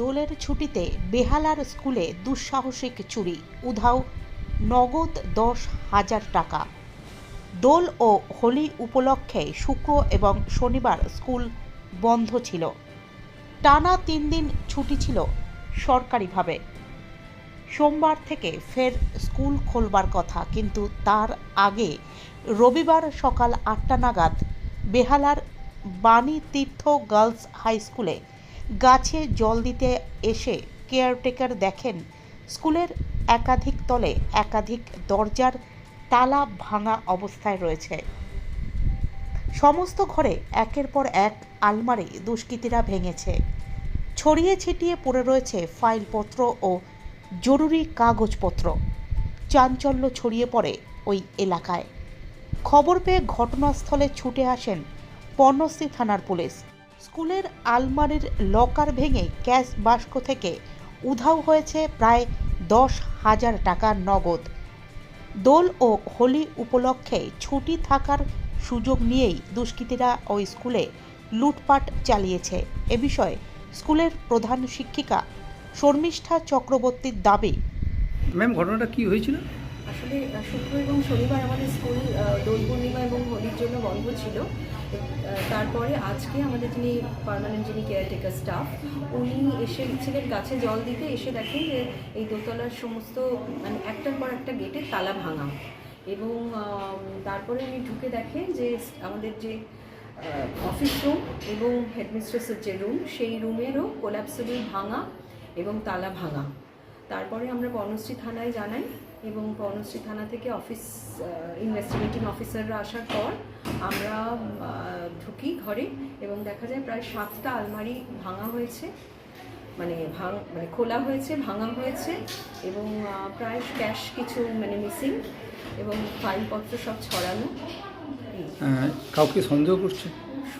দোলের ছুটিতে বেহালার স্কুলে দুঃসাহসিক চুরি, উধাও, নগদ দশ হাজার টাকা। দোল ও হোলি উপলক্ষে শুক্র এবং শনিবার স্কুল বন্ধ ছিল। টানা তিন দিন ছুটি ছিল সরকারিভাবে। সোমবার থেকে ফের স্কুল খোলবার কথা, কিন্তু তার আগে রবিবার সকাল আটটা নাগাদ বেহালার বাণী তীর্থ গার্লস হাই স্কুলে গাছে জল দিতে এসে কেয়ারটেকার দেখেন, স্কুলের একাধিক তলে একাধিক দরজার তালা ভাঙা অবস্থায় রয়েছে। সমস্ত ঘরে একের পর এক আলমারি দুষ্কৃতীরা ভেঙেছে। ছড়িয়ে ছিটিয়ে পড়ে রয়েছে ফাইলপত্র ও জরুরি কাগজপত্র। চাঞ্চল্য ছড়িয়ে পড়ে ওই এলাকায়। খবর পেয়ে ঘটনাস্থলে ছুটে আসেন পর্ণশ্রী থানার পুলিশ। স্কুলের আলমারির লকার ভেঙে ক্যাশ বাস্ক থেকে উধাও হয়েছে প্রায় দশ হাজার টাকা নগদ। দোল ও হোলি উপলক্ষে ছুটি থাকার সুযোগ নিয়েই দুষ্কৃতীরা ওই স্কুলে লুটপাট চালিয়েছে। এ বিষয়ে স্কুলের প্রধান শিক্ষিকা শর্মিষ্ঠা চক্রবর্তীর দাবি। ম্যাম ঘটনাটা কি হয়েছিল? আসলে শুক্র এবং শনিবার আমাদের স্কুল দোল পূর্ণিমা এবং হোলির জন্য বন্ধ ছিল। তারপরে আজকে আমাদের যিনি পার্মানেন্ট যিনি কেয়ারটেকার স্টাফ উনি এসে ছিলেন গাছে জল দিতে, এসে দেখেন যে এই দোতলার সমস্ত মানে একটার পর একটা গেটে তালা ভাঙা। এবং তারপরে উনি ঢুকে দেখেন যে আমাদের যে অফিস রুম এবং হেডমিস্ট্রেসের যে রুম সেই রুমেরও কোলাপসেবল ভাঙা এবং তালা ভাঙা। তারপরে আমরা বনশ্রী থানায় জানাই এবং বনশ্রী থানা থেকে অফিস ইনভেস্টিগেটিং অফিসাররা আসার পর আমরা ঢুকি ঘরে এবং দেখা যায় প্রায় সাতটা আলমারি ভাঙা হয়েছে। মানে ভাঙ মানে খোলা হয়েছে ভাঙা হয়েছে এবং প্রায় ক্যাশ কিছু মানে মিসিং এবং ফাইলপত্র সব ছড়ানো। এই। কাউকে সন্দেহ করছে?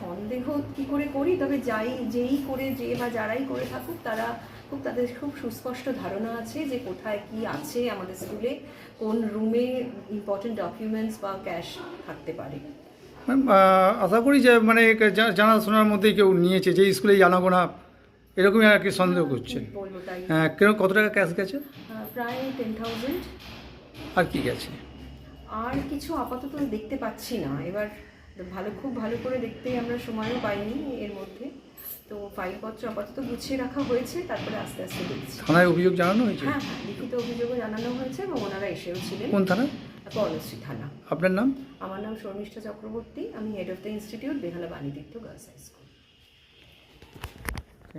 সন্দেহ কি করে করি? তবে যাই যেই করে যে বা যারাই করে থাকুক তারা খুব তাদের খুব সুস্পষ্ট ধারণা আছে যে কোথায় কি আছে আমাদের স্কুলে কোন রুমে ইম্পর্টেন্ট ডকুমেন্টস বা ক্যাশ থাকতে পারে। ম্যাম আশা করি যে মানে জানাশোনার মধ্যেই কেউ নিয়েছে যে স্কুলে জানাব না এরকমই আর কি সন্দেহ করছেন বলব হ্যাঁ কেন কত টাকা ক্যাশ গেছে? প্রায় টেন থাউজেন্ড আর কি গেছে? আর কিছু আপাতত দেখতে পাচ্ছি না। এবার ভালো খুব ভালো করে দেখতে আমরা সময়ও পাইনি এর মধ্যে। ফাইলপত্র আপাতত গুছিয়ে রাখা হয়েছে তারপরে আস্তে আস্তে দেখছি। থানায় অভিযোগ জানানো হয়েছে? হ্যাঁ হ্যাঁ লিখিত অভিযোগও জানানো হয়েছে এবং ওনারা এসেও ছিলেন। কোন থানা? পর্ণশ্রী থানা। আপনার নাম? আমার নাম শর্মিষ্ঠা চক্রবর্তী আমি head of the institute Behala Banitirtha girls high school